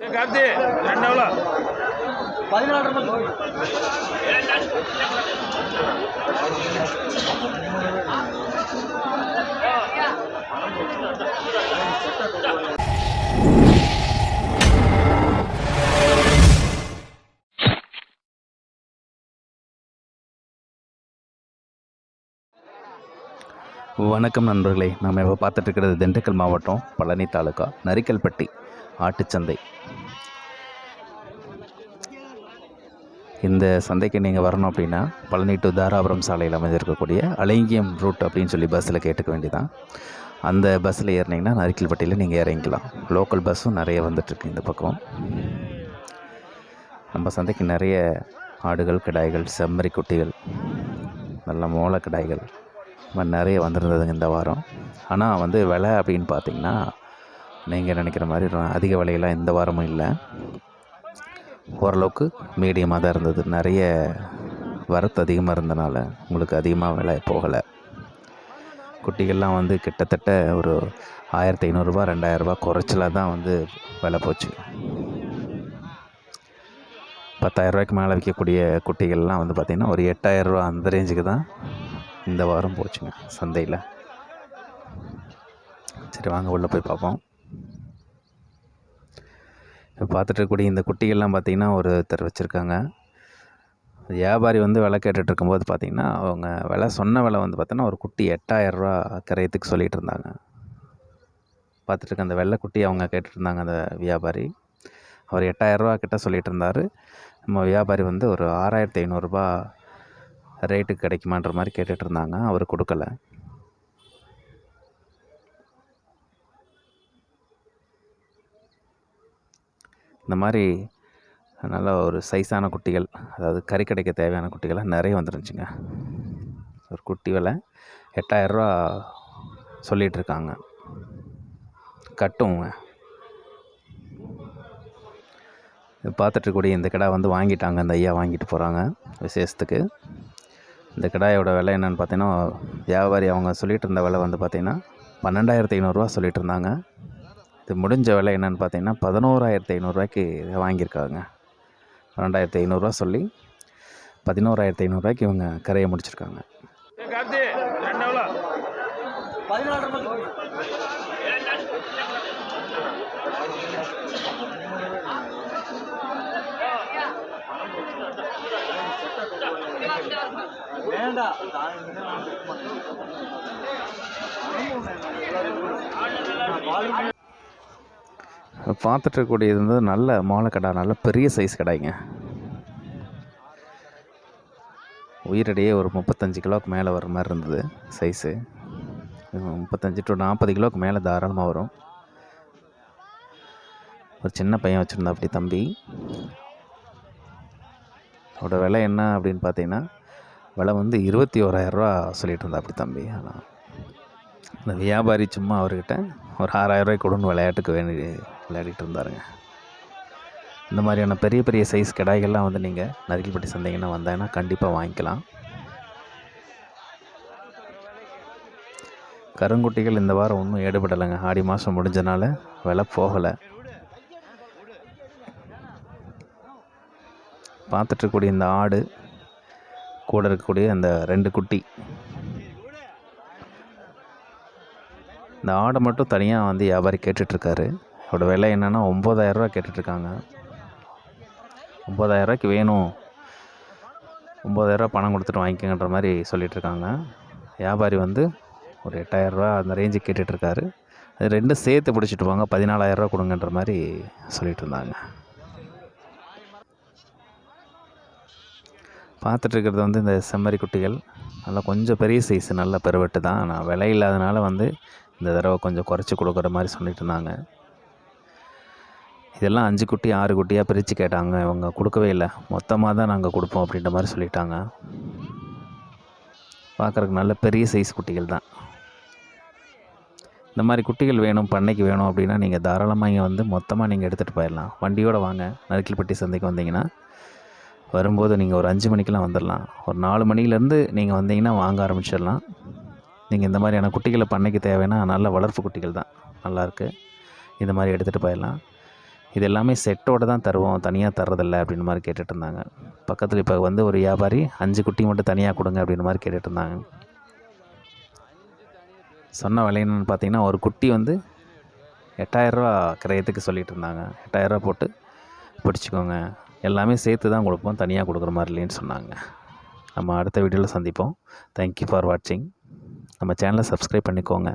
கார்த்தி ரெண்டு எவ்வளோ? பதினாலு வணக்கம் நண்பர்களே நம்ம இப்போ பார்த்துட்டு இருக்கிறது திண்டுக்கல் மாவட்டம் பழனி தாலுக்கா நரிக்கல்பட்டி. ஆட்டுச்சந்தை இந்த சந்தைக்கு நீங்கள் வரணும் அப்படின்னா பழனி டு தாராபுரம் சாலையில் அமைஞ்சிருக்கக்கூடிய அலங்கியம் ரூட் அப்படின்னு சொல்லி பஸ்ஸில் கேட்டுக்க வேண்டியதான் அந்த பஸ்ஸில் ஏறினீங்கன்னா நரிக்கல்பட்டியில் நீங்கள் இறங்கிக்கலாம். லோக்கல் பஸ்ஸும் நிறைய வந்துட்டுருக்கு இந்த பக்கம். நம்ம சந்தைக்கு நிறைய ஆடுகள் கிடாய்கள் செம்மறி குட்டிகள் நல்ல மோள கிடாய்கள் இந்த மாதிரி நிறைய வந்திருந்ததுங்க இந்த வாரம். ஆனால் வந்து விலை அப்படின்னு பார்த்திங்கன்னா நீங்கள் நினைக்கிற மாதிரி அதிக விலையெல்லாம் இந்த வாரமும் இல்லை. ஓரளவுக்கு மீடியமாக தான் இருந்தது. நிறைய வரத்து அதிகமாக இருந்தனால உங்களுக்கு அதிகமாக விலை போகலை. குட்டிகள்லாம் வந்து கிட்டத்தட்ட ஒரு ஆயிரத்தி ஐநூறுரூபா ரெண்டாயிரரூபா குறைச்சலாக தான் வந்து விலை போச்சு. பத்தாயிரரூபாய்க்கு மேலே விற்கக்கூடிய குட்டிகள்லாம் வந்து பார்த்திங்கன்னா ஒரு எட்டாயிரரூபா அந்த ரேஞ்சுக்கு தான் இந்த வாரம் போச்சுங்க சந்தையில். சரி வாங்க உள்ளே போய் பார்ப்போம். இப்போ பார்த்துட்டு இருக்கக்கூடிய இந்த குட்டிகள்லாம் பார்த்திங்கன்னா ஒருத்தர் வச்சுருக்காங்க. வியாபாரி வந்து விலை கேட்டுட்டு இருக்கும்போது பார்த்திங்கன்னா அவங்க விலை சொன்ன விலை வந்து பார்த்தோன்னா ஒரு குட்டி எட்டாயிரரூவா கரையத்துக்கு சொல்லிகிட்டு இருந்தாங்க. பார்த்துட்டு இருக்க அந்த வெள்ளை குட்டி அவங்க கேட்டுட்டு இருந்தாங்க அந்த வியாபாரி. அவர் எட்டாயிரரூவா கிட்ட சொல்லிகிட்டு இருந்தார். நம்ம வியாபாரி வந்து ஒரு ஆறாயிரத்தி ஐநூறுரூபா ரேட்டுக்கு கிடைக்குமான்ற மாதிரி கேட்டுகிட்டு இருந்தாங்க அவர் கொடுக்கல. இந்த மாதிரி நல்ல ஒரு சைஸான குட்டிகள் அதாவது கறி கிடைக்க தேவையான குட்டிகள்லாம் நிறைய வந்துருந்துச்சுங்க. ஒரு குட்டி விலை எட்டாயிரரூவா சொல்லிகிட்ருக்காங்க கட்டுங்க பார்த்துட்ருக்கூடிய இந்த கிடா வந்து வாங்கிட்டாங்க. இந்த ஐயா வாங்கிட்டு போகிறாங்க விசேஷத்துக்கு. இந்த கிடாயோட விலை என்னென்னு பார்த்தீங்கன்னா வியாபாரி அவங்க சொல்லிகிட்டு இருந்த விலை வந்து பார்த்திங்கன்னா பன்னெண்டாயிரத்தி ஐநூறுரூவா சொல்லிகிட்டு இருந்தாங்க. இது முடிஞ்ச விலை என்னென்னு பார்த்தீங்கன்னா பதினோராயிரத்தி ஐநூறுரூவாய்க்கு வாங்கியிருக்காங்க. பன்னெண்டாயிரத்தி ஐநூறுரூவா சொல்லி பதினோராயிரத்தி ஐநூறுரூவாய்க்கு இவங்க கரையை முடிச்சிருக்காங்க. வேண்டாம் பார்த்துட்டு இருக்கக்கூடியது வந்து நல்ல மாலை கடை நல்ல பெரிய சைஸ் கடைங்க. உயிரடியே ஒரு முப்பத்தஞ்சு கிலோக்கு மேலே வர மாதிரி இருந்தது சைஸு முப்பத்தஞ்சு டு நாற்பது கிலோவுக்கு மேலே தாராளமாக வரும். ஒரு சின்ன பையன் வச்சுருந்தா அப்படி தம்பி. அதோட விலை என்ன அப்படின்னு பார்த்தீங்கன்னா விலை வந்து இருபத்தி ஓராயிரரூவா சொல்லிட்டு இருந்தா அப்படி தம்பி. ஆனால் அந்த வியாபாரி சும்மா அவர்கிட்ட ஒரு ஆறாயிரரூவாய்க்கு கொடுன்னு விளையாட்டுக்கு வேண்டி விளையாடிட்டு இருந்தாருங்க. இந்த மாதிரியான பெரிய பெரிய சைஸ் கிடாய்கள்லாம் வந்து நீங்கள் நரிக்கல்பட்டி சந்தைங்கன்னா வந்தாங்கன்னா கண்டிப்பாக வாங்கிக்கலாம். கருங்குட்டிகள் இந்த வாரம் ஒன்றும் ஈடுபடலைங்க. ஆடி மாதம் முடிஞ்சனால விலை போகலை. பார்த்துட்ருக்கக்கூடிய இந்த ஆடு கூட இருக்கக்கூடிய அந்த ரெண்டு குட்டி. இந்த ஆடை மட்டும் தனியாக வந்து வியாபாரி கேட்டுட்ருக்காரு. இதோட விலை என்னென்னா ஒம்பதாயிரரூவா கேட்டுட்ருக்காங்க. ஒம்பதாயிரரூவாய்க்கு வேணும். ஒம்பதாயிரரூவா பணம் கொடுத்துட்டு வாங்கிக்கங்கன்ற மாதிரி சொல்லிகிட்ருக்காங்க வியாபாரி வந்து ஒரு எட்டாயிரரூவா அந்த ரேஞ்சுக்கு கேட்டுட்ருக்காரு. அது ரெண்டும் சேர்த்து பிடிச்சிட்டு போங்க. பதினாலாயிரரூவா கொடுங்கன்ற மாதிரி சொல்லிகிட்டு இருந்தாங்க பார்த்துட்ருக்கிறது வந்து இந்த செம்மறி குட்டிகள். நல்லா கொஞ்சம் பெரிய சைஸ் நல்ல பெருவெட்டு தான். ஆனால் விலை இல்லாதனால வந்து இந்த தடவை கொஞ்சம் குறைச்சி கொடுக்குற மாதிரி சொல்லிட்டு இருந்தாங்க இதெல்லாம் அஞ்சு குட்டி ஆறு குட்டியாக பிரித்து கேட்டாங்க. இவங்க கொடுக்கவே இல்லை. மொத்தமாக தான் நாங்கள் கொடுப்போம் அப்படின்ற மாதிரி சொல்லிட்டாங்க. பார்க்குறதுக்கு நல்ல பெரிய சைஸ் குட்டிகள் தான். இந்த மாதிரி குட்டிகள் வேணும் பண்ணைக்கு வேணும் அப்படின்னா நீங்கள் தாராளமாக இங்கே வந்து மொத்தமாக நீங்கள் எடுத்துகிட்டு போயிடலாம். வண்டியோடு வாங்க. நறுக்கில்பட்டி சந்தைக்கு வந்தீங்கன்னா வரும்போது நீங்கள் ஒரு அஞ்சு மணிக்கெலாம் வந்துடலாம். ஒரு நாலு மணிலேருந்து நீங்கள் வந்தீங்கன்னா வாங்க ஆரம்பிச்சிடலாம். நீங்கள் இந்த மாதிரியான குட்டிகளை பண்ணைக்கு தேவைன்னா நல்ல வளர்ப்பு குட்டிகள் தான். நல்லாயிருக்கு இந்த மாதிரி எடுத்துகிட்டு போயிடலாம். இது எல்லாமே செட்டோடு தான் தருவோம். தனியாக தர்றதில்ல அப்படின்னு மாதிரி கேட்டுகிட்டு இருந்தாங்க. பக்கத்தில் இப்போ வந்து ஒரு வியாபாரி அஞ்சு குட்டி மட்டும் தனியாக கொடுங்க அப்படின்னு மாதிரி கேட்டுகிட்டு இருந்தாங்க. சொன்ன விலை என்னென்னு பார்த்தீங்கன்னா ஒரு குட்டி வந்து எட்டாயிரரூவா கிரயத்துக்கு சொல்லிகிட்டு இருந்தாங்க. எட்டாயிரரூவா போட்டு பிடிச்சிக்கோங்க. எல்லாமே சேர்த்து தான் கொடுப்போம். தனியாக கொடுக்குற மாதிரி இல்லைன்னு சொன்னாங்க. நம்ம அடுத்த வீடியோவில் சந்திப்போம். தேங்க்யூ ஃபார் வாட்சிங் நம்ம சேனலை சப்ஸ்கிரைப் பண்ணிக்கோங்க.